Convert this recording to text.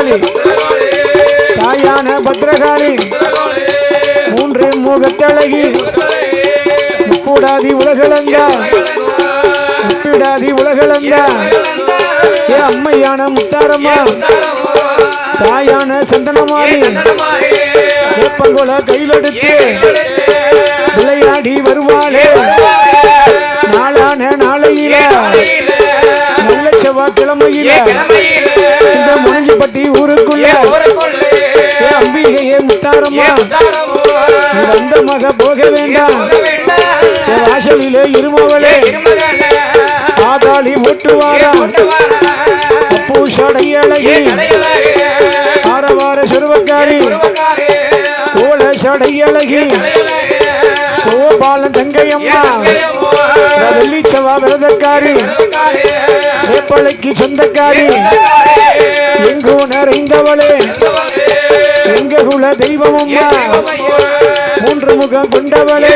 பத்ரகாளி தாயான பத்ரகாளி மூன்று மூகத்தழகி. முப்பூடாதி உலகளந்தா. முப்பிடாதி உலகளந்தா. ஏ அம்மையான முத்தாரம்மா. தாயான சந்தனமாரி பங்கோல கையில் எடுத்து விளையாடி வருவாளே. நாளான நாளையில. நல்ல செவ்வாய்க்கிழமையில. முனிஞ்சிப்பட்டி ஊருக்குள்ள. ஏ அம்பிகையே முத்தாரம்மா. நீ வந்த மக போக வேண்டாம் என் வாசலிலே இருமவளே. ஆதாளி ஓட்டுவாரா பூஷடை அழகி ஆரவார சொருவக்காரி. கோல சடை அழகி கோபாலன் தங்கையம்மா. வெள்ளிச்சவா விரதக்காரி. வேப்பலைக்கு சொந்தக்காரி. நிறைந்தவளே எங்க குல தெய்வமம்மா. மூன்று முகம் கொண்டவளே.